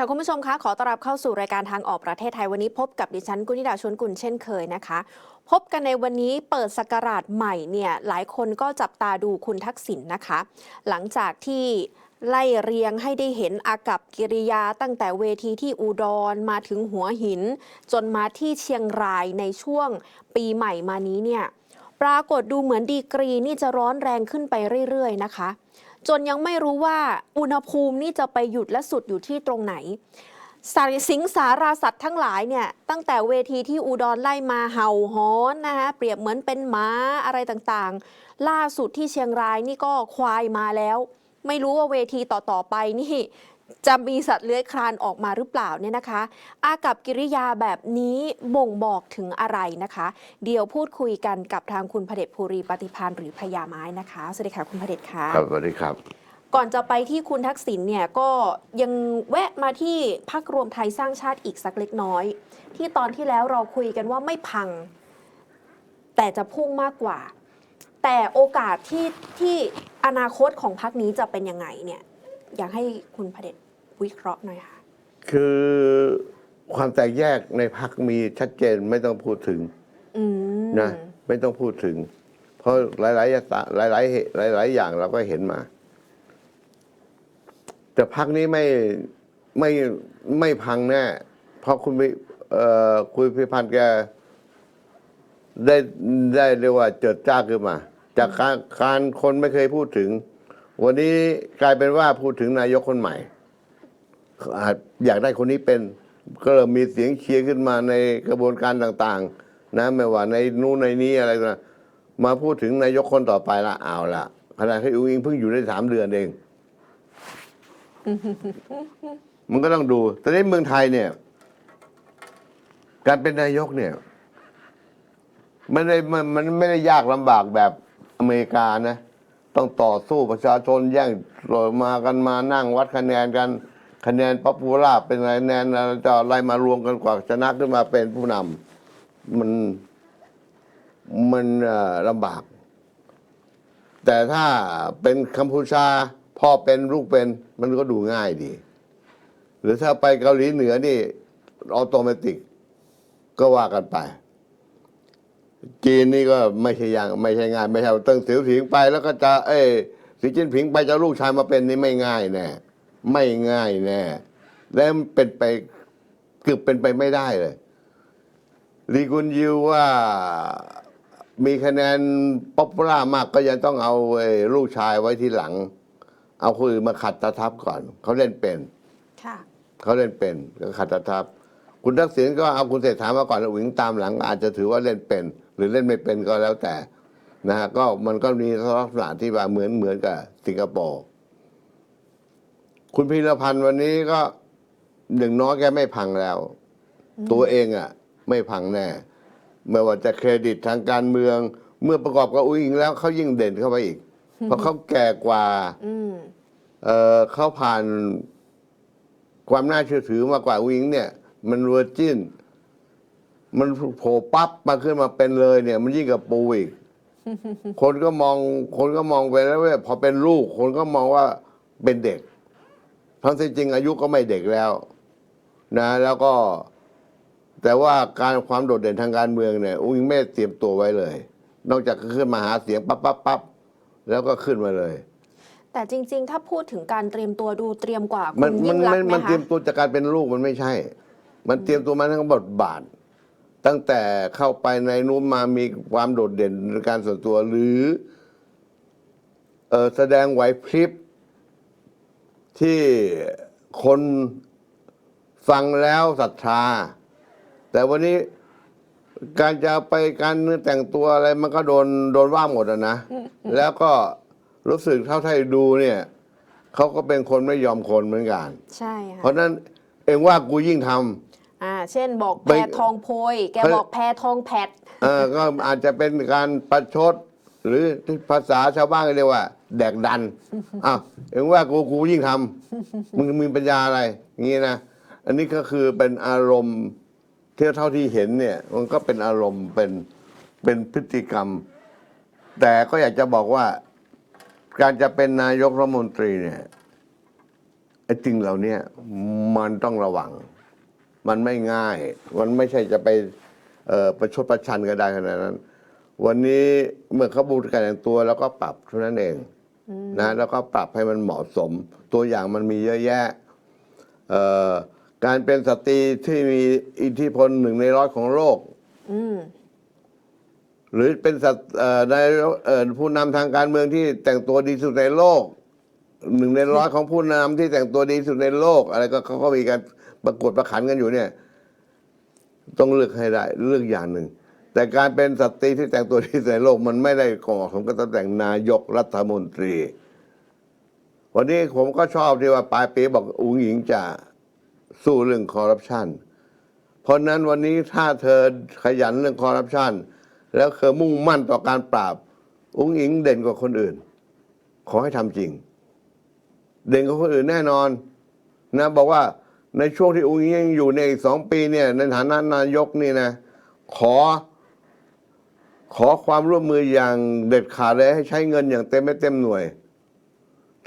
ค่ะคุณผู้ชมคะขอต้อนรับเข้าสู่รายการทางออกประเทศไทยวันนี้พบกับดิฉันกุณิดาชวนกุลเช่นเคยนะคะ พบกันในวันนี้เปิดสกราชใหม่เนี่ยหลายคนก็จับตาดูคุณทักษิณนะคะ หลังจากที่ไล่เรียงให้ได้เห็นอากับกิริยาตั้งแต่เวทีที่อุดรมาถึงหัวหิน จนมาที่เชียงรายในช่วงปีใหม่มานี้เนี่ยปรากฏดูเหมือนดีกรีนี่จะร้อนแรงขึ้นไปเรื่อยๆนะคะ จนยังไม่รู้ว่าอุณหภูมินี่จะไปหยุดและสุดอยู่ที่ตรงไหนสารสิงสาราสัตว์ทั้งหลายเนี่ยตั้งแต่เวทีที่อุดรไล่มาเห่าหอนนะคะเปรียบเหมือนเป็นม้าอะไรต่างๆ ล่าสุดที่เชียงรายนี่ก็ควายมาแล้ว ไม่รู้ว่าเวทีต่อๆไปนี่ จะมีสัตว์เลื้อยคลานออกมาหรือเปล่าเนี่ยนะคะ อากับกิริยาแบบนี้บ่งบอกถึงอะไรนะคะ เดี๋ยวพูดคุยกันกับทางคุณพเดชภูริปฏิพานหรือพญาไม้นะคะ สวัสดีค่ะคุณพเดชค่ะครับสวัสดีครับ ก่อนจะไปที่คุณทักษิณเนี่ยก็ยังแวะมาที่พักรวมไทยสร้างชาติอีกสักเล็กน้อย ที่ตอนที่แล้วเราคุยกันว่าไม่พัง แต่จะพุ่งมากกว่า แต่โอกาสที่ที่อนาคตของพักนี้จะเป็นยังไงเนี่ย อยากให้คุณพเดชวิเคราะห์หน่อยค่ะ คือความแตกแยกในพักมีชัดเจนไม่ต้องพูดถึงอืมนะไม่ต้องพูดถึง เพราะหลายๆอย่างหลายๆเหตุหลาย ๆ อย่างเราก็เห็นมา แต่พักนี้ไม่ไม่ไม่พังแน่เพราะคุณพิเอ่อคุณพิพันธ์แกได้ได้เรียกว่าเจิดจ้าขึ้นมา จากการการคนไม่เคยพูดถึง วันนี้กลายเป็นว่าพูดถึงนายกคนใหม่ อาจอยากได้คนนี้เป็นก็เริ่มมีเสียงเชียร์ขึ้นมาในกระบวนการต่างๆ นะไม่ว่าในนู้นในนี้อะไรก็มาพูดถึงนายกคนต่อไปละเอาละขณะที่อุ้งอิงเพิ่งอยู่ได้สามเดือนเอง มันก็ต้องดูตอนนี้เมืองไทยเนี่ย การเป็นนายกเนี่ย มันไม่ได้มันมันไม่ได้ยากลำบากแบบอเมริกานะ ต้องต่อสู้ประชาชนแย่งมากันมานั่งวัดคะแนนกัน คะแนนป๊อปปูล่าเป็นคะแนนอะไรต่อะไรมารวมกันกว่าชนะขึ้นมาเป็นผู้นำมันมันลำบาก แต่ถ้าเป็นกัมพูชาพ่อเป็นลูกเป็นมันก็ดูง่ายดี หรือถ้าไปเกาหลีเหนือนี่ออโตเมติกก็ว่ากันไป จีนนี่ก็ไม่ใช่อย่างไม่ใช่ง่ายไม่ใช่ว่าเติ้งเสียวผิงไปแล้วก็จะเอ้ยสีจิ้นผิงไปจะลูกชายมาเป็นนี่ไม่ง่ายแน่ไม่ง่ายแน่แล้วมันเป็นไปเกือบเป็นไปไม่ได้เลยลีกุนยิวว่ามีคะแนนป๊อปปูล่ามากก็ยังต้องเอาไอ้ลูกชายไว้ที่หลัง เอาคนอื่นมาขัดตาทับก่อน เขาเล่นเป็นค่ะเขาเล่นเป็นก็ขัดตาทับ คุณทักษิณก็เอาคุณเศรษฐามาก่อนแล้ววิ่งตามหลัง อาจจะถือว่าเล่นเป็น หรือเล่นไม่เป็นก็แล้วแต่นะฮะก็มันก็มีลักษณะที่ว่าเหมือนเหมือนกับสิงคโปร์คุณพีรพันธ์วันนี้ก็หนึ่งน้อยแกไม่พังแล้ว ตัวเองอะ ไม่พังแน่ไม่ว่าจะเครดิตทางการเมือง เมื่อประกอบกับอุ้งอิงแล้วเขายิ่งเด่นเข้าไปอีก เพราะเขาแก่กว่าอืมเอ่อเขาผ่านความน่าเชื่อถือมากกว่าวิงเนี่ย มันเวอร์จิน มันโผล่ปั๊บมาขึ้นมาเป็นเลยเนี่ย มันยิ่งกับปูอีก คนก็มอง คนก็มองไปแล้วว่าพอเป็นลูก คนก็มองว่าเป็นเด็ก ทั้งที่จริงอายุก็ไม่เด็กแล้ว นะ แล้วก็ แต่ว่าการความโดดเด่นทางการเมืองเนี่ย อุ้งอิงไม่ได้เตรียมตัวไว้เลย นอกจากขึ้นมาหาเสียงปั๊บปั๊บปั๊บแล้วก็ขึ้นมาเลยแต่จริง ๆ ถ้าพูดถึงการเตรียมตัวดูเตรียมกว่าคุมันณมัยิ่นงรักมันษณ์ไหมมันเตรียคะมตัวจากการเป็นลูกมันไม่ใช่ มันเตรียมตัวมาทั้งบทบาท ตั้งแต่เข้าไปในนู้นมามีความโดดเด่นในการส่วนตัวหรือเออแสดงไหวพริบที่คนฟังแล้วศรัทธา แต่วันนี้การจะไปการแต่งตัวอะไรมันก็โดนโดนว่าหมดอะนะ แล้วก็รู้สึกเท่าที่ดูเนี่ยเขาก็เป็นคนไม่ยอมคนเหมือนกัน ใช่เพค่ะราะฉะนั้นเองว่ากูยิ่งทำ อ่าเช่นบอกไปแพทองโพย แกเขาบอกแพทองแพทเออก็อาจจะเป็นการประชด หรือภาษาชาวบ้านก็เรียกว่า แดกดันอ้าวเองว่ากูกูยิ่งทำมึงมีปัญญาอะไรอย่างงี้นะอันนี้ก็คือเป็นอารมณ์ที่เท่าที่เห็นเนี่ย มันก็เป็นอารมณ์เป็นเป็นพฤติกรรม แต่ก็อยากจะบอกว่า การจะเป็นนายกรัฐมนตรีเนี่ยไอ้จริงเหล่าเนี้ยมันต้องระวัง มันไม่ง่าย มันไม่ใช่จะไปเอ่อประชดประชันกันได้ขนาดนั้น วันนี้เมื่อเขาบูรการแต่งตัวแล้วก็ปรับเท่านั้นเองนะแล้วก็ปรับให้มันเหมาะสม ตัวอย่างมันมีเยอะแยะเอ่อการเป็นสตรีที่มีอิทธิพลหนึ่งในร้อยของโลกอืมหรือเป็นสัตว์เอ่อในเอ่อผู้นำทางการเมืองที่แต่งตัวดีที่สุดในโลกหนึ่งในร้อยของผู้นำที่แต่งตัวดีที่สุดในโลก อะไรก็เขาก็มีการ ประกวดประขันกันอยู่เนี่ย ต้องเลือกให้ได้ เลือกอย่างหนึ่ง แต่การเป็นสตรีที่แต่งตัวที่สุดในโลกมันไม่ได้ก่อผมก็ตำแหน่งนายกรัฐมนตรี วันนี้ผมก็ชอบที่ว่าปลายปีบอกอุ๋งหญิงจะสู้เรื่องคอร์รัปชันเพราะฉะนั้นวันนี้ถ้าเธอขยันเรื่องคอร์รัปชันแล้วเธอมุ่งมั่นต่อการปราบอุ้งอิงเด่นกว่าคนอื่น ขอให้ทำจริง เด่นกว่าคนอื่นแน่นอนนะบอกว่า ในช่วงที่อุ้งยังอยู่ในอีกสองปีเนี่ย ในฐานะนายกนี่นะ ขอ ขอความร่วมมืออย่างเด็ดขาดเลยให้ใช้เงินอย่างเต็มไม่เต็มหน่วย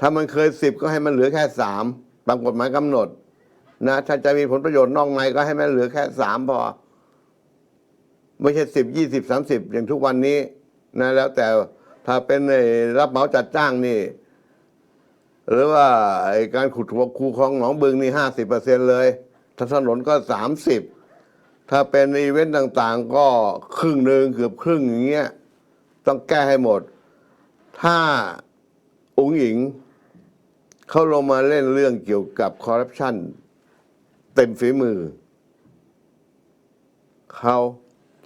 ถ้ามันเคยสิบก็ให้มันเหลือแค่สามตามกฎหมายกำหนด นะถ้าจะมีผลประโยชน์นอกในก็ให้มันเหลือแค่สามพอ ไม่ใช่สิบยี่สิบสามสิบอย่างทุกวันนี้นะแล้วแต่ถ้าเป็นรับเหมาจัดจ้างนี่ หรือว่าไอการขุดหัวคูคลองหนองบึงนี่ห้าสิบเปอร์เซ็นเลยถ้าถนนก็สามสิบถ้าเป็นอีเวนต์ต่างๆ ก็ครึ่งหนึ่งเกือบครึ่งอย่างเงี้ยต้องแก้ให้หมด ถ้าองค์หญิงเขาลงมาเล่นเรื่องเกี่ยวกับคอร์รัปชันเต็มฝีมือ เขา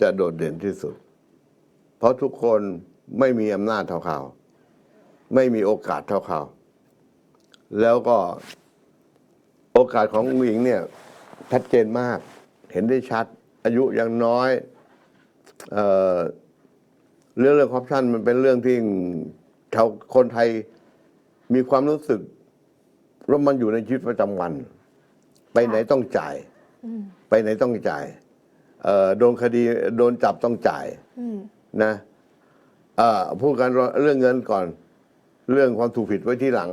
จะโดดเด่นที่สุด เพราะทุกคนไม่มีอำนาจเท่าเขา ไม่มีโอกาสเท่าเขา แล้วก็โอกาสของผู้หญิงเนี่ยชัดเจนมาก เห็นได้ชัด อายุยังน้อยเออเรื่องเรื่องคอร์รัปชันมันเป็นเรื่องที่ชาวคนไทยมีความรู้สึกว่ามันอยู่ในชีวิตประจำวัน ไปไหนต้องจ่ายไปไหนต้องจ่ายเอ่อโดนคดีโดนจับต้องจ่าย อืมนะเอ่อพูดกันเรื่องเงินก่อน เรื่องความถูกผิดไว้ที่หลัง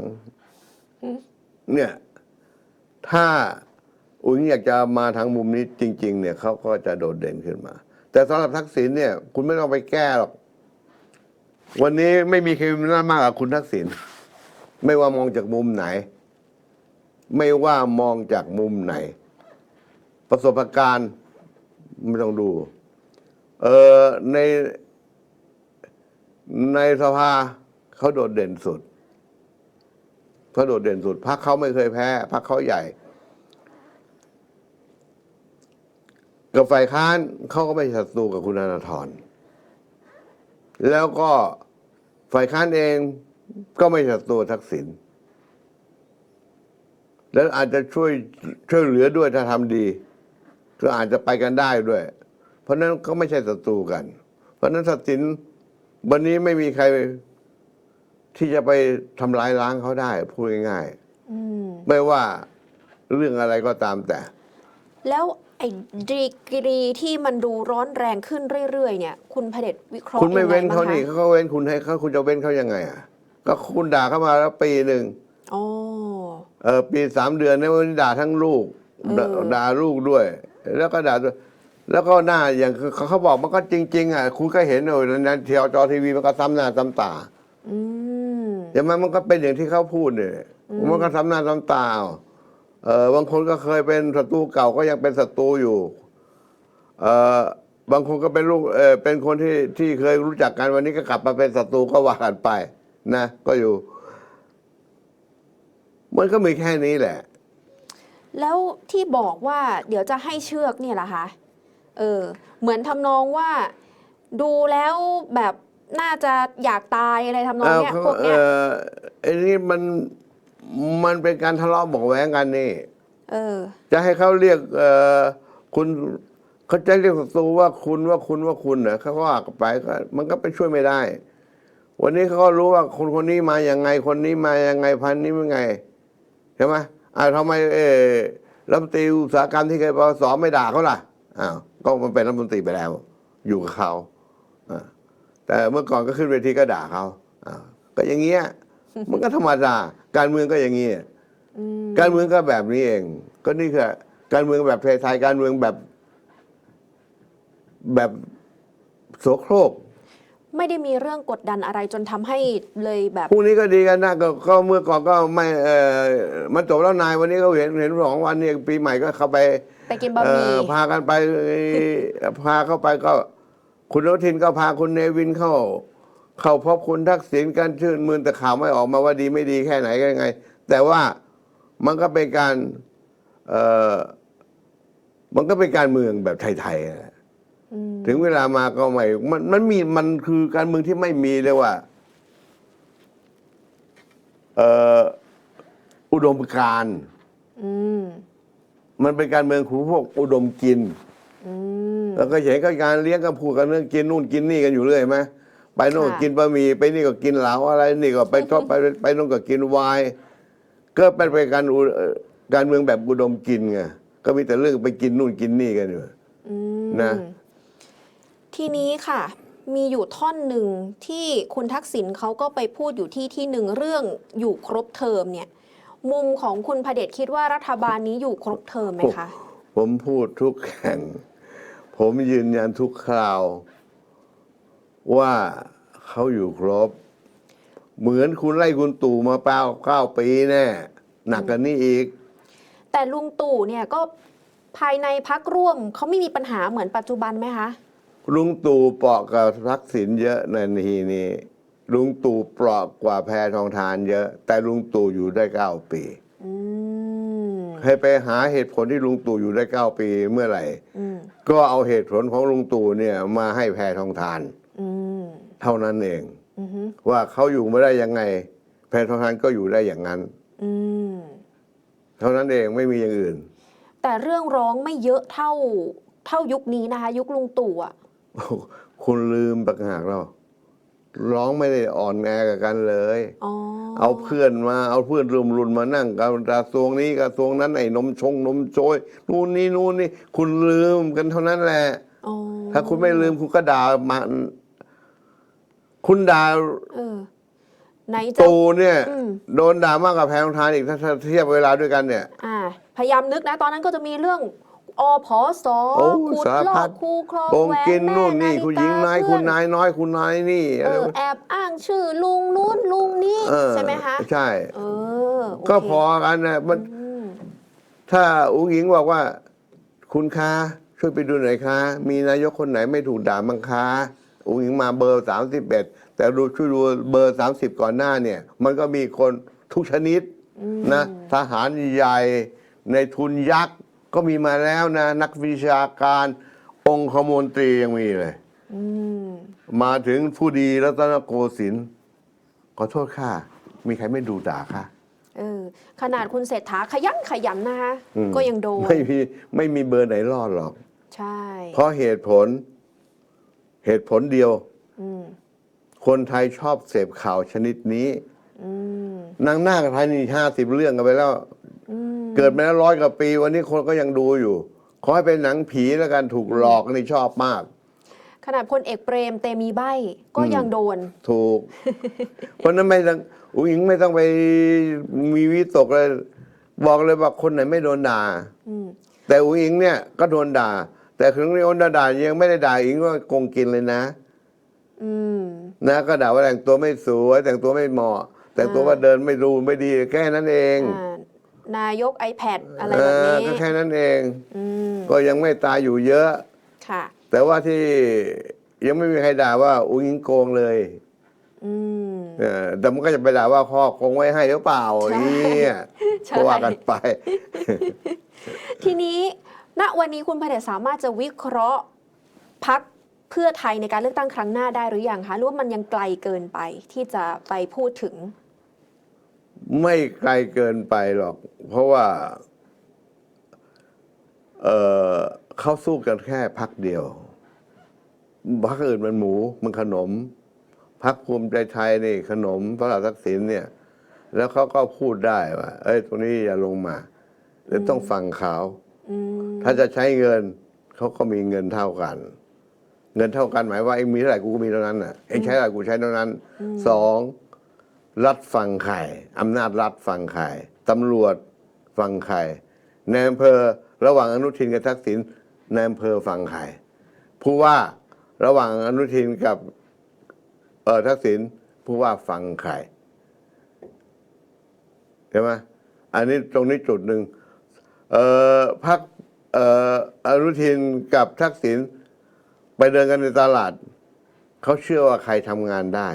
เนี่ย ถ้าอุ้งอยากจะมาทางมุมนี้จริง ๆ เนี่ยเขาก็จะโดดเด่นขึ้นมา แต่สำหรับทักษิณเนี่ย คุณไม่ต้องไปแก้หรอก วันนี้ไม่มีใครมีน้ามากกว่าคุณทักษิณไม่ว่ามองจากมุมไหน ไม่ว่ามองจากมุมไหน ประสบการณ์ไม่ต้องดู เออในในสภาเขาโดดเด่นสุด เขาโดดเด่นสุดพรรคเขาไม่เคยแพ้พรรคเขาใหญ่ กับฝ่ายค้านเขาก็ไม่ศัตรูกับคุณธนาธรแล้วก็ฝ่ายค้านเองก็ไม่ศัตรูทักษิณแล้วอาจจะช่วยช่วยเหลือด้วยถ้าทำดีก็อาจจะไปกันได้ด้วย เพราะนั้นก็ไม่ใช่ศัตรูกัน เพราะฉะนั้นทักษิณวันนี้ไม่มีใคร ที่จะไปทำลายล้างเขาได้พูดง่ายอืม ๆไม่ว่าเรื่องอะไรก็ตามแต่ แล้วไอ้ดีกรีที่มันดูร้อนแรงขึ้นเรื่อย ๆ เนี่ย คุณพเดชวิเคราะห์คุณไม่เว้นยังงเขาบ้งนี่คะเขาก็เว้นคุณให้เขาคุณจะเว้นเขายังไงอะก็คุณด่าเขามาแล้วปีหนึ่งอ๋อ เออปีสามเดือนเนี่ยวันนี้ด่าทั้งลูกด่าเออ ด่าลูกด้วย แล้วก็ด่าด้วยแล้วก็หน้าอย่างเขาเขาบอกมันก็จริง ๆ อะ คุณก็เห็นเลยในเทียวจอทีวีมันก็ซ้ำหน้าซ้ำตา อืม ใช่ไหมมันก็เป็นอย่างที่เขาพูดเนี่ยมันก็ซ้ำหน้าซ้ำตาเออบางคนก็เคยเป็นศัตรูเก่าก็ยังเป็นศัตรูอยู่ เออบางคนก็เป็นลูกเออเป็นคนที่ที่เคยรู้จักกันวันนี้ก็กลับมาเป็นศัตรูก็ว่ากันไป นะ ก็อยู่ มันก็มีแค่นี้แหละ แล้วที่บอกว่า เดี๋ยวจะให้เชือกเนี่ยล่ะคะ เออ เหมือนทำนองว่า ดูแล้วแบบ น่าจะอยากตายอะไรทำนองเนี้ยเออพวกเอเนี้ยอไอ้นี่มันมันเป็นการทะเลาะเบอกแว้งกันนี่เออจะให้เขาเรียกเออคุณเขาจะเรียกศัตรูว่าคุณว่าคุณว่าคุณเหรอเขาก็ว่ากันไปก็มันก็ไปช่วยไม่ได้ วันนี้เขาก็รู้ว่าคนคนนี้มาอย่างไง คนนี้มาอย่างไงพันนี้เป็นไงใช่ไหมอ่าทำไมเออรัฐมนตรีอุตสาหกรรมที่เคยปสไม่ด่าเขาล่ะอ้าวก็มันเป็นรัฐมนตรีไปแล้ว อยู่กับเขาอ่าแต่ เมื่อก่อนก็ขึ้นเวทีก็ด่าเขาอ้าวก็อย่างเงี้ยมันก็ธรรมดาการเมืองก็อย่างเงี้ยอืมการเมืองก็แบบนี้เอง ก็นี่คือการเมืองแบบไทยๆการเมืองแบบแบบโสโครกไม่ได้มีเรื่องกดดันอะไรจนทำให้เลยแบบพรุ่งนี้ก็ดีกันนะก็ก็เมื่อก่อนก็ไม่เออมันจบแล้วนายวันนี้ก็เห็นเห็นสองวันนี้ปีใหม่ก็เข้าไปไปกินบะหเอ่มี่อพากันไปพาเข้าไปก็ คุณอนุทินก็พาคุณเนวินเข้า เข้าพบคุณทักษิณกันชื่นมืนแต่ข่าวไม่ออกมาว่าดีไม่ดีแค่ไหนกันยังไง แต่ว่ามันก็เป็นการเอ่อมันก็เป็นการเมืองแบบไทยๆอะอืมถึงเวลามาก็ไม่มันมันมีมันคือการเมืองที่ไม่มีเลยว่าเอ่ออุดมการณ์อืมมันเป็นการเมืองของพวกอุดมกินอืม แล้วก็เห็นก็การเลี้ยงก็พูดกันเรื่องกินนู่นกินนี่กันอยู่เรื่อยไหมไปโน่นค่ะกินบะหมี่ไปนี่ก็กินเหลาอะไรนี่ก็ไปทอดไปไปโน่นก็กินไวน์ก็เป็นไปการอุเอ่อการเมืองแบบอุดมกินไงก็มีแต่เรื่องไปกินนู่นกินนี่กันอยู่อืมนะ ทีนี้ค่ะ มีอยู่ท่อนหนึ่งที่คุณทักษิณเขาก็ไปพูดอยู่ที่ที่หนึ่งเรื่องอยู่ครบเทอมเนี่ย มุมของคุณพเดชคิดว่ารัฐบาลนี้อยู่ครบเทอมไหมคะ ผมพูดทุกแข่ง ผมยืนยันทุกคราว ว่าเขาอยู่ครบ เหมือนคุณไล่คุณตู่มาเป้าเก้าปีแน่หนักกันนี่อีก แต่ลุงตู่เนี่ยก็ภายในพักร่วมเขาไม่มีปัญหาเหมือนปัจจุบันไหมคะ ลุงตู่เปราะกับทักษิณเยอะในทีนี้ ลุงตู่เปราะกว่าแพทองทานเยอะ แต่ลุงตู่อยู่ได้เก้าปีอืม ให้ไปหาเหตุผลที่ลุงตู่อยู่ได้เก้าปีเมื่อไหร่ อืมก็เอาเหตุผลของลุงตู่เนี่ยมาให้แพทองทาน อืมเท่านั้นเอง อืมว่าเขาอยู่มาได้ยังไง แพทองทานก็อยู่ได้อย่างนั้น อืมเท่านั้นเองไม่มีอย่างอื่น แต่เรื่องร้องไม่เยอะเท่าเท่ายุคนี้นะคะ ยุคลุงตู่อะ คุณลืมประหากเรา ร้องไม่ได้อ่อนแอกับกันเลย อ๋อ เอาเพื่อนมาเอาเพื่อนรวมรุนมานั่งกับกระทรวงนี้กระทรวงนั้นไอ้นมชงนมโจยนู่นนี่นู่นนี่คุณลืมกันเท่านั้นแหละ อ๋อถ้าคุณไม่ลืมคุณก็ด่ามาคุณด่าเออ ไหนจะ ตูเนี่ย อืม โดนด่ามากกว่าแพทองทานอีกถ้าถ้าเทียบเวลาด้วยกันเนี่ย อ่า พยายามนึกนะ ตอนนั้นก็จะมีเรื่อง อพอสอโอ้ขุดสารลอพักดคูคลองโกงแหวนกินแม่นู่นนี่ฬิกคุณหญิงนายเพื่คุอณนายน้อยคุณนายนี่เออะไรอแอบอ้างชื่อลุงนู้นลุงนี้เออใช่ไหมคะใช่ เออโเคก็พอกันนะมัน อืมถ้าอุ้งอิงบอกว่า คุณคะช่วยไปดูหน่อยคะมีนายกคนไหนไม่ถูกด่าบังคะอุ้งอิงมาเบอร์สามสิบเอ็ดแต่ดูช่วยดูเบอร์สามสิบก่อนหน้าเนี่ย มันก็มีคนทุกชนิดอืมนะ ทหารใหญ่ในทุนยักษ์ ก็มีมาแล้วนะ นักวิชาการองคมนตรียังมีเลยอืมมาถึงผู้ดีรัตนโกสินทร์ขอโทษค่ะ มีใครไม่ดูด่าค่ะเออขนาดคุณเศรษฐาขยันขยันนะคะอืมก็ยังโดน ไม่มีไม่มีเบอร์ไหนรอดหรอก ใช่เพราะเหตุผล เหตุผลเดียว อืมคนไทยชอบเสพข่าวชนิดนี้ อืมนางหน้ากับไทยนี่ห้าสิบเรื่องกันไปแล้วอืม เกิดมาแล้วร้อยกว่าปี วันนี้คนก็ยังดูอยู่ ขอให้เป็นหนังผีแล้วกันถูกหลอกนี่ชอบมาก ขนาดพลเอกเปรมเตมีใบก็อืมยังโดน ถูก เพราะนั้นไม่ต้องอุ้งอิงไม่ต้องไปมีวิตกเลย บอกเลยว่าคนไหนไม่โดนด่าอืมแต่อุ้งอิงเนี่ยก็โดนด่า แต่ถึงโดนด่ายังไม่ได้ด่าอิงว่าโกงกินเลยนะอืมนะก็ด่าว่าแต่งตัวไม่สวย แต่งตัวไม่เหมาะ แต่งตัวว่าเดินไม่ดูไม่ดีแค่นั้นเองอ่า นายก iPad อะไรเอแบบอนี้ก็แค่นั้นเองอืมก็ยังไม่ตายอยู่เยอะ ค่ะ แต่ว่าที่ยังไม่มีใครด่าว่าอุ้งอิงโกงเลยอืมเออแต่มันก็จะไปด่าว่าพ่อคงไว้ให้หรือเปล่าใช่เนี่ยใช่ก็ว่ากันไป ทีนี้ ณวันนี้คุณพระเดชสามารถจะวิเคราะห์พักเพื่อไทยในการเลือกตั้งครั้งหน้าได้หรือยังคะหรือว่ามันยังไกลเกินไปที่จะไปพูดถึง ไม่ไกลเกินไปหรอก เพราะว่า เออเขาสู้กันแค่พักเดียวพักอื่นมันหมูมันขนมพักภูมิใจไทยนี่ขนมพระราทักษิณเนี่ย แล้วเขาก็พูดได้ว่า เอ้ยตรงนี้อย่าลงมาเดี๋ยวต้องฟังเขาถ้าจะใช้เงินเขาก็มีเงินเท่ากัน เงินเท่ากันหมายว่าเองมีเท่าไหร่กูก็มีเท่านั้นน่ะเองใช้เท่าไหร่กูใช้เท่านั้นสอง รัฐฟังใครอำนาจรัฐฟังใครตำรวจฟังใครในอำเภอระหว่างอนุทินกับทักษิณในอำเภอฟังใครผู้ว่าระหว่างอนุทินกับเออทักษิณผู้ว่าฟังใครใช่ไหมอันนี้ตรงนี้จุดหนึ่งเออพักเอออนุทินกับทักษิณไปเดินกันในตลาด เขาเชื่อว่าใครทำงานได้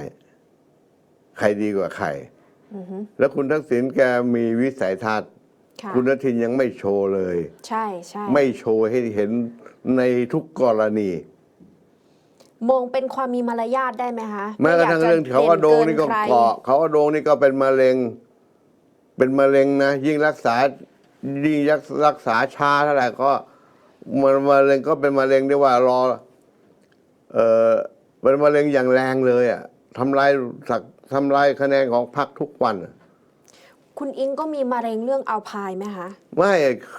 ใครดีกว่าใครอือฮึแล้วคุณทักษิณแกมีวิสัยทัศน์ค่ะคุณอนุทินยังไม่โชว์เลย ใช่ใช่ไม่โชว์ให้เห็นในทุกกรณี มองเป็นความมีมารยาทได้ไหมคะแม้กระทั่งไยเรื่องเขาว่าโดงนี่ก็ด่เกาะเขาว่าโดงนี่ก็เป็นมะเร็ง เป็นมะเร็งนะ ยิ่งรักษายิ่งรักษาช้าเท่าไหร่ก็มันมะเร็งก็เป็นมะเร็งได้ว่ารอ เออเป็นมะเร็งอย่างแรงเลย อะทำลายสัก ทำลายคะแนนของพรรคทุกวันอะคุณอิงก็มีมะเร็งเรื่องอัลไพายไหมคะ ไม่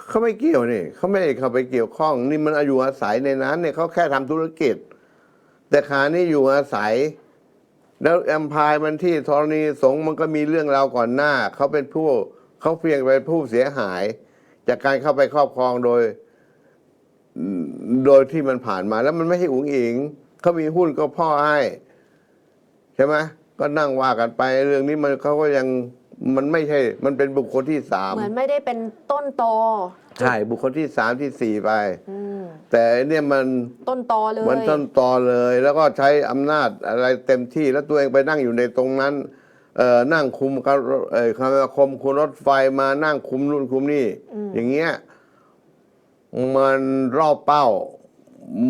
เขาไม่เกี่ยวนี่เขาไม่ได้เข้าไปเกี่ยวข้อง นี่มันอยู่อาศัยในนั้นเนี่ยเขาแค่ทำธุรกิจ แต่ขานี่อยู่อาศัย แล้วแอมพายมันที่ธรณีสงฆ์มันก็มีเรื่องราวก่อนหน้าเขาเป็นผู้เขาเพียงเป็นผู้เสียหาย จากการเข้าไปครอบครองโดย โดยที่มันผ่านมา แล้วมันไม่ใช่อุ๋งอิงเขามีหุ้นก็พ่อให้ใช่ไหม ก็นั่งว่ากันไปเรื่องนี้มันเขาก็ยังมันไม่ใช่ มันเป็นบุคคลที่สามเหมือนไม่ได้เป็นต้นตอใช่บุคคลที่สามที่สี่ไปอืมแต่อันเนี่ยมันต้นตอเลยมันต้นตอเลย แล้วก็ใช้อำนาจอะไรเต็มที่แล้วตัวเองไปนั่งอยู่ในตรงนั้นเอ่อนั่งคุมการเอ่อคมนาคมคุมรถไฟมานั่งคุมนู่นคุมนี่ อย่างเงี้ยมันรอบเป้า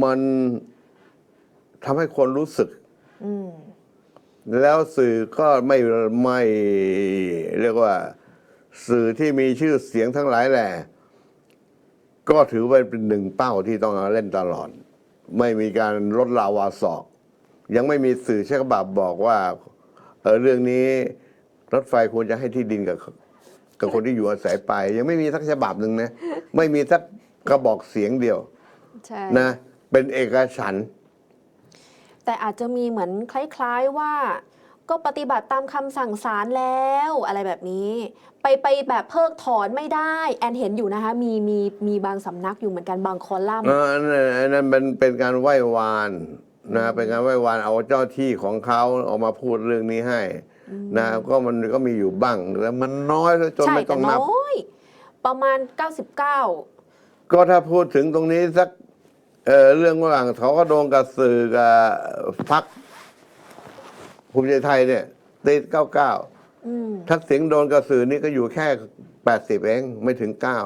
มันทำให้คนรู้สึกอืม แล้วสื่อก็ไม่ไม่เรียกว่าสื่อที่มีชื่อเสียงทั้งหลายแหละก็ถือว่าเป็นหนึ่งเป้าที่ต้องเอาเล่นตลอด ไม่มีการลดลาวาศอก ยังไม่มีสื่อฉบับบอกว่าเออเรื่องนี้รถไฟควรจะให้ที่ดินกับกับคนที่อยู่อาศัยไป ยังไม่มีสักฉบับหนึ่งนะ ไม่มีสักกระบอกเสียงเดียวใช่นะ เป็นเอกฉันท์ แต่อาจจะมีเหมือนคล้ายๆว่า ก็ปฏิบัติตามคำสั่งศาลแล้วอะไรแบบนี้ ไปไปแบบเพิกถอนไม่ได้ แอนเห็นอยู่นะคะมีมีมีบางสำนักอยู่เหมือนกันบางคอลัมน์ เอออันนั้นอันนั้นเป็นเป็นการไหว้วานนะเป็นการไหว้วานเอาเจ้าที่ของเขาออกมาพูดเรื่องนี้ให้นะก็มันก็มีอยู่บ้างแล้วมันน้อยแล้วจนใช่ไม่ต้แต่องนับ น้อย ประมาณ 99 ก็ถ้าพูดถึงตรงนี้สัก เออเรื่องระหว่างเขาก็โดนกับสื่อกับพักภูมิใจไทยเนี่ยติดเก้าเก้าอืมทักษิณโดนกับสื่อนี่ก็อยู่แค่แปดสิบเองไม่ถึงเก้า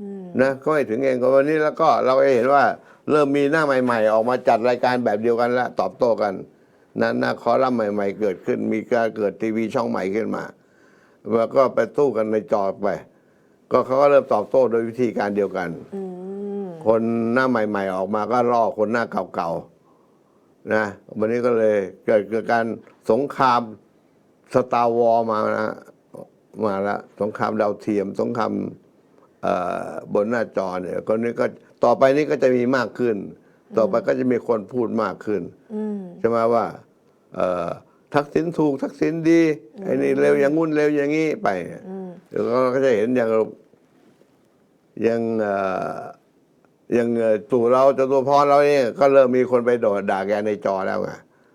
อืมนะก็ไม่ถึงเองก็วันนี้แล้วก็เราก็เห็นว่า เริ่มมีหน้าใหม่ ๆ ออกมาจัดรายการแบบเดียวกันแล้วตอบโต้กันนะหน้าคอลัมน์ใหม่ ๆ เกิดขึ้น มีการเกิดทีวีช่องใหม่ขึ้นมา แล้วก็ไปตู้กันในจอไป ก็เขาก็เริ่มตอบโต้โดยวิธีการเดียวกัน อืม คนหน้าใหม่ ๆ ออกมาก็ล่อคนหน้าเก่าๆนะวันนี้ก็เลยเกิดเกิดการสงครามสตาร์วอมานะมาแล้วสงครามดาวเทียม สงครามเอ่อบนหน้าจอเนี่ยก็นี้ก็ต่อไปนี้ก็จะมีมากขึ้น ต่อไปก็จะมีคนพูดมากขึ้นอืมใช่ไหมว่าเอ่อทักษิณถูกทักษิณดีไอ้นี่เร็วอย่างงุ่นเร็วอย่างงี้ไปเนี่ยอืมเดี๋ยวก็จะเห็นอย่างอย่างเอ่ออย่างเอ่อตู่เราจตุพรเราเนี่ยก็เริ่มมีคนไปโดดด่าแกในจอแล้วไง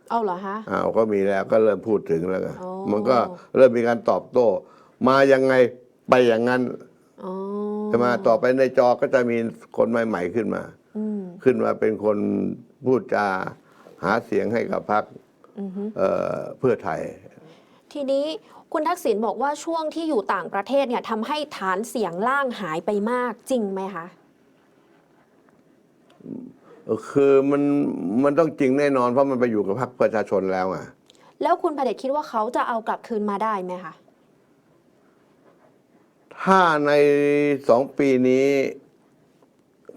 เอาเหรอฮะอ้าวก็มีแล้วก็เริ่มพูดถึงแล้วไงอ๋อ มันก็เริ่มมีการตอบโต้ มายังไงไปอย่างนั้นอ๋อใช่ไหมต่อไปในจอก็จะมีคนใหม่ ๆขึ้นมา อืมขึ้นมาเป็นคนพูดจาหาเสียงให้กับพรรคอือฮึ เอ่อเพื่อไทย ทีนี้คุณทักษิณบอกว่าช่วงที่อยู่ต่างประเทศเนี่ยทำให้ฐานเสียงล่างหายไปมากจริงไหมคะ คือมันมันต้องจริงแน่นอนเพราะมันไปอยู่กับพรรคประชาชนแล้วอะแล้วคุณประเดชคิดว่าเขาจะเอากลับคืนมาได้ไหมคะถ้าในสองปีนี้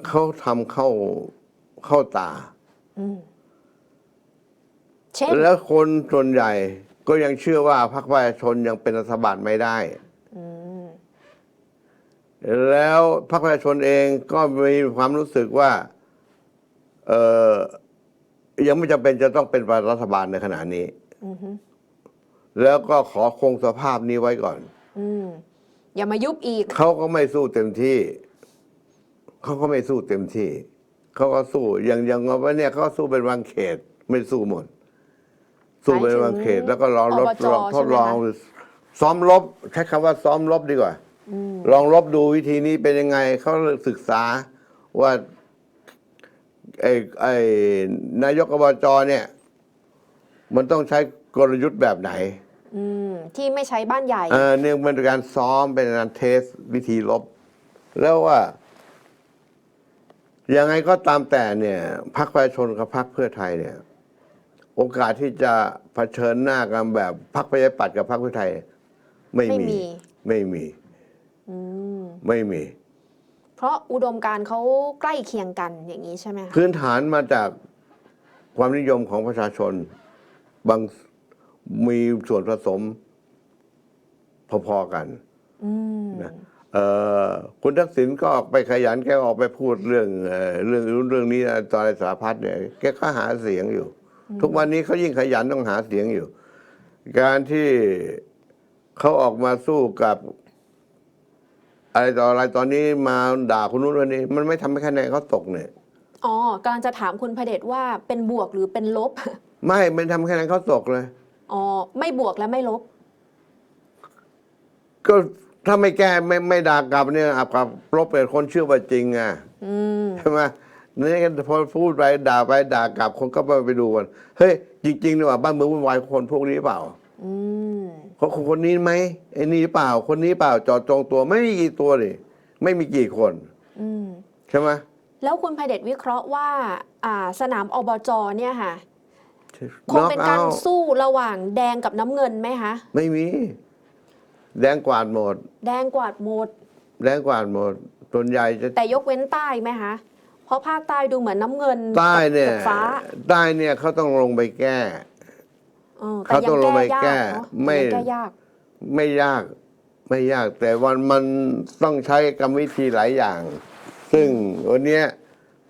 เขาทำเข้าเข้าตาอืมเช่นแล้วคนส่วนใหญ่ก็ยังเชื่อว่าพรรคประชาชนยังเป็นรัฐบาลไม่ได้อืมแล้วพรรคประชาชนเองก็มีความรู้สึกว่าเออ ยังไม่จำเป็นจะต้องเป็นรัฐบาลในขณะนี้ อือฮึแล้วก็ขอคงสภาพนี้ไว้ก่อน อืมอย่ามายุบอีก เขาก็ไม่สู้เต็มที่ เขาก็ไม่สู้เต็มที่ เขาก็สู้อย่างอย่างว่าเนี่ยเขาสู้เป็นบางเขต ไม่สู้หมด สู้เป็นบางเขต แล้วก็ลองรบอบจลองทดลอง ใช่ไหมคะ ซ้อมรบใช้คำว่าซ้อมรบดีกว่า ลองรบดูวิธีนี้เป็นยังไง เขาศึกษาว่า ไอ้ไอ้นายกอบจเนี่ย มันต้องใช้กลยุทธ์แบบไหนอืมที่ไม่ใช้บ้านใหญ่ เออเนี่ยมันเป็นการซ้อมเป็นการเทสวิธีลบ แล้วว่า ยังไงก็ตามแต่เนี่ยพรรคประชาชนกับพรรคเพื่อไทยเนี่ย โอกาสที่จะเผชิญหน้ากันแบบพรรคประชาธิปัตย์กับพรรคเพื่อไทย ไม่ไม่มีมี ไม่มี อืม ไม่มีเพ ราะอุดมการณ์เขาใกล้เคียงกันอย่างนี้ใช่ไหมคะพื้นฐานมาจากความนิยมของประชาชนบางมีส่วนผสมพอๆกันอืมนะเอ่อคุณทักษิณก็ออกไปขยันแกก็ออกไปพูดเรื่องเอ่อเรื่องเรื่องนี้ตอนสารพัดเนี่ยแกก็หาเสียงอยู่ ทุกวันนี้เขายิ่งขยันต้องหาเสียงอยู่ การที่เขาออกมาสู้กับ อะไรต่ออะไรตอนนี้มาด่าคนนู้นคนนี้ มันไม่ทำให้คะแนนเขาตกเนี่ย อ๋อกำลังจะถามคุณพระเดชว่าเป็นบวกหรือเป็นลบ ไม่ไม่ทำให้คะแนนเขาตกเลย อ๋อ ไม่บวกและไม่ลบ ก็ถ้าไม่แก้ไม่ไม่ด่ากลับเนี่ยอับกับลบเป็นคนเชื่อว่าจริงอะอืม ใช่ไหมนี่ก็พอพูดไปด่าไปด่ากลับคนก็ไปไปดูกันเฮ้ยจริงๆนี่ว่าบ้านเมืองวุ่นวายคนพวกนี้เปล่า อืมเขาคนคนนี้ไหมไอ้นี่เปล่าคนนี้เปล่าจอดจองตัวไม่มีกี่ตัวเลยไม่มีกี่คน อืมใช่ไหมแล้วคุณพระเดชวิเคราะห์ว่า อ่า สนามอบจเนี่ยค่ะคงน็อกเป็นเอาการสู้ระหว่างแดงกับน้ำเงินไหมคะไม่มี แดงกวาดหมด แดงกวาดหมด แดงกวาดหมดส่วนใหญ่จะแต่ยกเว้นใต้ไหมคะเพราะภาคใต้ดูเหมือนน้ำเงินใต้เนี่ยกับฟ้าใต้เนี่ยเขาต้องลงไปแก้ เออแต่เขายัต้องงลงไปแก้ยากแก้เนาะไม่ยังแก้ยาก ไม่ยาก ไม่ยาก แต่วันมันต้องใช้กรรมวิธีหลายอย่าง ซึ่งวันเนี้ย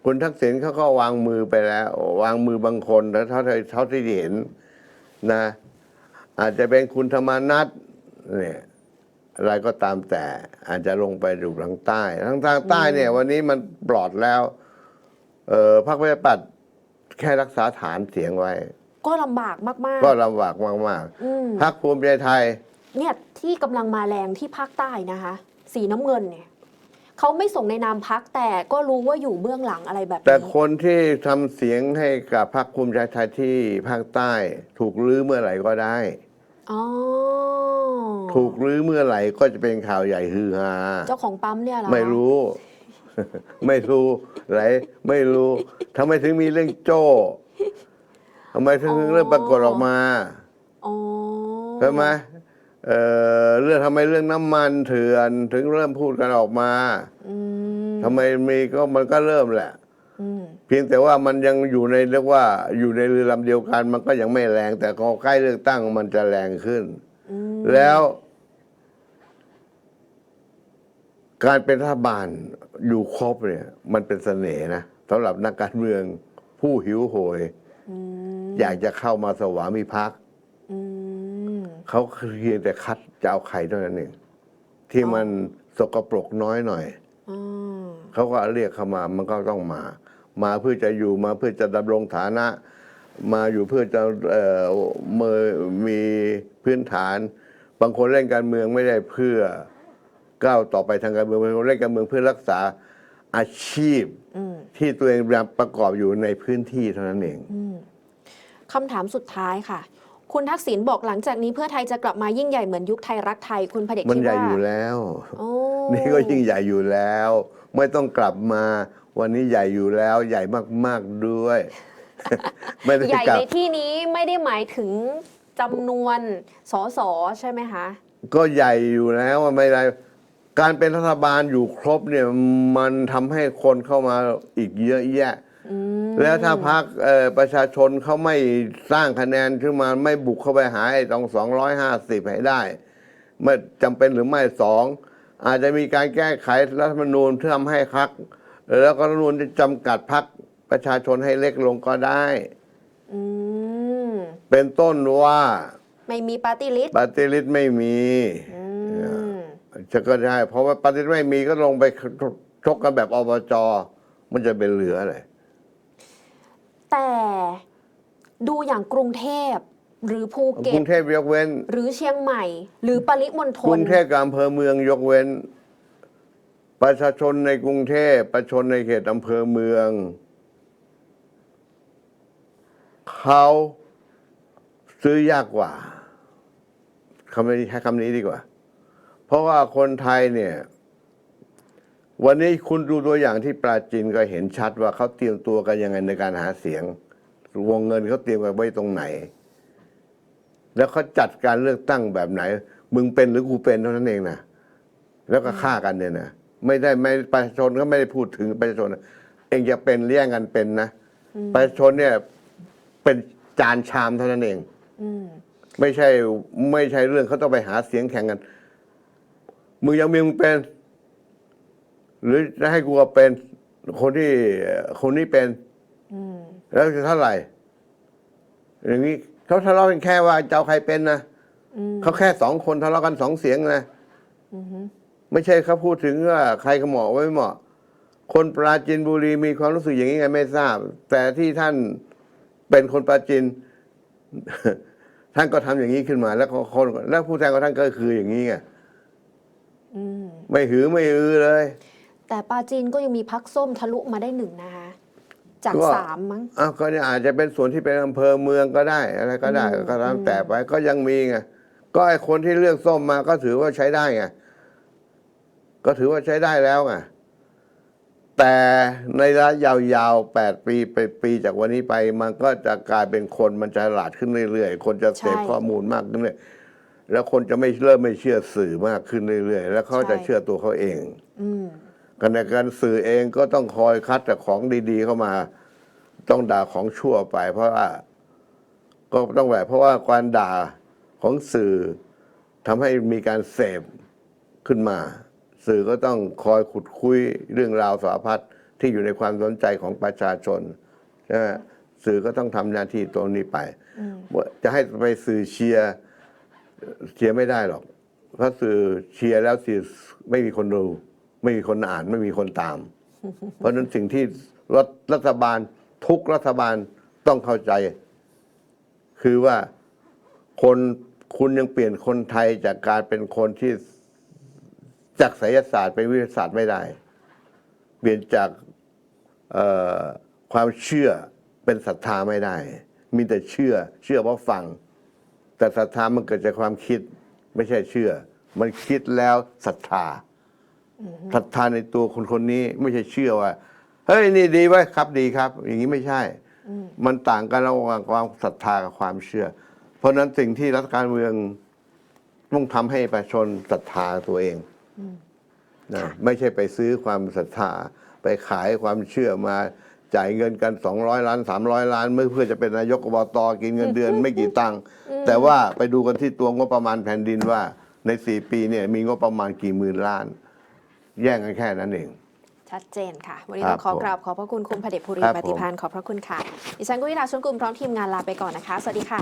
คุณทักษิณเขาก็วางมือไปแล้ว วางมือบางคนแล้วเท่าที่เท่าที่เห็นนะ อาจจะเป็นคุณธรรมนัทเนี่ยอะไรก็ตามแต่อาจจะลงไปดูทางใต้ทางทางใต้เนี่ย วันนี้มันปลอดแล้ว เออพรรคประชาธิปัตย์แค่รักษาฐานเสียงไว้ ก็ลำบากมาก ก็ลำบากมากๆ อืมๆพรรคภูมิใจไทย เนี่ยที่กำลังมาแรงที่ภาคใต้นะคะ สีน้ำเงินเนี่ยเขาไม่ส่งในนามพักแต่ก็รู้ว่าอยู่เบื้องหลังอะไรแบบแต่นี้คนที่ทำเสียงให้กับพรรคภูมิใจไทยที่ภาคใต้ ถูกลื้อเมื่อไหร่ก็ได้ อ๋อถูกลื้อเมื่อไหร่ก็จะเป็นข่าวใหญ่ฮือฮา เจ้าของปั๊มเนี่ยเหรอคะไม่รู้ ไม่รู้ไหนไม่รู้ทำไมถึงมีเรื่องโจ้ ทำไมถึงเรื่องปรากฏออกมาอ๋อใช่ไหมเอ่อเรื่องทำไมเรื่องน้ำมันเถื่อนถึงเริ่มพูดกันออกมาอืมทำไมมีก็มันก็เริ่มแหละ อืมเพียงแต่ว่ามันยังอยู่ในเรียกว่าอยู่ในเรือลำเดียวกัน มันก็ยังไม่แรง แต่พอใกล้เลือกตั้งมันจะแรงขึ้น อืมแล้ว การเป็นรัฐบาลอยู่ครบเนี่ย มันเป็นเสน่ห์นะสำหรับนักการเมืองผู้หิวโหย อืมอยากจะเข้ามาสวามิภักดิ์อืมเขาเพียงแต่คัดจะเอาใครเท่านั้นเองที่อ๋อมันสกปรกน้อยหน่อยอืมเขาก็เรียกเข้ามามันก็ต้องมา มาเพื่อจะอยู่มาเพื่อจะดำรงฐานะ มาอยู่เพื่อจะเอ่อเมอมีพื้นฐาน บางคนเล่นการเมืองไม่ได้เพื่อก้าวต่อไปทางการเมืองบางคนเล่นการเมืองเพื่อรักษาอาชีพอืมที่ตัวเองประกอบอยู่ในพื้นที่เท่านั้นเองอืม คำถามสุดท้ายค่ะ คุณทักษิณบอกหลังจากนี้เพื่อไทยจะกลับมายิ่งใหญ่เหมือนยุคไทยรักไทยคุณพระเดชมันคิดใหญ่ว่าอยู่แล้ว โอ้นี่ก็ยิ่งใหญ่อยู่แล้ว ไม่ต้องกลับมา วันนี้ใหญ่อยู่แล้ว ใหญ่มากๆด้วย ไม่ได้ใหญ่กลับในที่นี้ไม่ได้หมายถึงจำนวนสสใช่ไหมคะก็ใหญ่อยู่แล้วอะไม่ไร การเป็นรัฐบาลอยู่ครบเนี่ยมันทำให้คนเข้ามาอีกเยอะแยะอืม แล้วถ้าพักประชาชนเขาไม่สร้างคะแนนขึ้นมาไม่บุกเข้าไปหาไอ้ตองสองร้อยห้าสิบให้ได้ไม่จำเป็นหรือไม่สองอาจจะมีการแก้ไขรัฐธรรมนูญเพื่อทำให้พักแล้วก็รัฐธรรมนูญจะจำกัดพักประชาชนให้เล็กลงก็ได้อืมเป็นต้นว่า ไม่มีปาร์ตี้ลิสต์ปฏิริษไม่มีจะก็ได้เพราะว่าปฏิริษีไม่มีก็ลงไปชกกันแบบอบจมันจะเป็นเหลืออะไร แต่ดูอย่างกรุงเทพหรือภูกเก็รุตงเทพยกเว้น หรือเชียงใหม่ หรือปริมณฑกรุลงเทพกับอำเภอเมืองยกเว้น ประชาชนในกรุงเทพประชาชนในเขตอำเภอเมือง เขาซื้อยากกว่าคำนี้ใช้คำนี้ดีกว่า เพราะว่าคนไทยเนี่ย วันนี้คุณดูตัวอย่างที่ปราจีนก็เห็นชัดว่าเขาเตรียมตัวกันยังไงในการหาเสียง วงเงินเขาเตรียมไว้ตรงไหน แล้วเขาจัดการเลือกตั้งแบบไหน มึงเป็นหรือกูเป็นเท่านั้นเองนะแล้วก็ฆ่ากันเนี่ยนะไม่ได้ไม่ประชาชนก็ไม่ได้พูดถึงประชาชนนะเองจะเป็นเลี้ยงกันเป็นนะประชาชนเนี่ยเป็นจานชามเท่านั้นเองอืมไม่ใช่ไม่ใช่เรื่องเขาต้องไปหาเสียงแข่งกัน มึงยังมีมึงเป็น หรือจะให้กูเป็นคนที่คนนี้เป็นอืมแล้วจะเท่าไหร่ อย่างนี้เขาทะเลาะกันแค่ว่าจะเอาใครเป็นนะอืมเขาแค่สองคนทะเลาะกันสองเสียงนะอือฮึไม่ใช่เขาพูดถึงว่าใครก็เหมาะไว้ไม่เหมาะ คนปราจีนบุรีมีความรู้สึกอย่างนี้ไงไม่ทราบ แต่ที่ท่านเป็นคนปราจีนท่านก็ทำอย่างนี้ขึ้นมา แล้วก็คนแล้วผู้แทนของท่านก็คืออย่างนี้ไงอืมไม่หือไม่อือเลย แต่ปาจีนก็ยังมีพักส้มทะลุมาได้หนึ่งนะคะ จากก็สามมั้งอ้าวก็เนี่ยอาจจะเป็นส่วนที่เป็นอำเภอเมืองก็ได้ อะไรก็ได้อืมก็ตามแต่ไปก็ยังมีไงก็ไอคนที่เลือกส้มมาก็ถือว่าใช้ได้ไงก็ถือว่าใช้ได้แล้วไงแต่ในระยะยาวๆแปดปีไปปีจากวันนี้ไป มันก็จะกลายเป็นคนมันจะฉลาดขึ้นเรื่อยๆ คนจะเสพใช่ข้อมูลมากขึ้นเรื่อยแล้วคนจะไม่เริ่มไม่เชื่อสื่อมากขึ้นเรื่อยๆ แล้วเขาจะใช่เชื่อตัวเขาเอง อื มกันในการสื่อเองก็ต้องคอยคัดแต่ของดีๆเข้ามา ต้องด่าของชั่วไป เพราะว่า ก็ต้องแบบเพราะว่าการด่าของสื่อทำให้มีการเสพขึ้นมา สื่อก็ต้องคอยขุดคุยเรื่องราวสารพัดที่อยู่ในความสนใจของประชาชนใช่ไหมสื่อก็ต้องทำหน้าที่ตรงนี้ไป จะให้ไปสื่อเชียร์เชียร์ไม่ได้หรอก เพราะสื่อเชียร์แล้วสื่อไม่มีคนดู ไม่มีคนอ่านไม่มีคนตาม เพราะฉะนั้นสิ่งที่รัฐรัฐบาลทุกรัฐบาลต้องเข้าใจ คือว่าคนคุณยังเปลี่ยนคนไทยจากการเป็นคนที่จากไสยศาสตร์เป็นวิทยาศาสตร์ไม่ได้ เปลี่ยนจากความเชื่อเป็นศรัทธาไม่ได้ มีแต่เชื่อ เชื่อเพราะฟัง แต่ศรัทธามันเกิดจากความคิดไม่ใช่เชื่อ มันคิดแล้วศรัทธา ศรัทธาในตัวคนคนนี้ไม่ใช่เชื่อว่า เฮ้ยนี่ดีไว้ยครับดีครับ อย่างนี้ไม่ใช่ มันต่างกันระหว่างความศรัทธากับความเชื่อ เพราะฉะนั้นสิ่งที่รัฐการเมืองต้องทำให้ประชาชนศรัทธาตัวเองนะค่ะไม่ใช่ไปซื้อความศรัทธา ไปขายความเชื่อมาจ่ายเงินกัน 200 ล้าน 300 ล้านเมื่อเพื่อจะเป็นนายกอบตกินเงินเดือน ไม่กี่ตังค์แต่ว่าไปดูกันที่ตัวงบประมาณแผ่นดินว่าใน 4 ปีเนี่ยมีงบประมาณกี่หมื่นล้าน แย่งกันแค่นั้นเอง ชัดเจนค่ะ วันนี้ครัต้บองขอกราบขอบพระคุณคุณพเดชภูริครับปฏิพานขอบพระคุณค่ะ ดิฉันกุณิดาชวนกลุ่มพร้อมทีมงานลาไปก่อนนะคะ สวัสดีค่ะ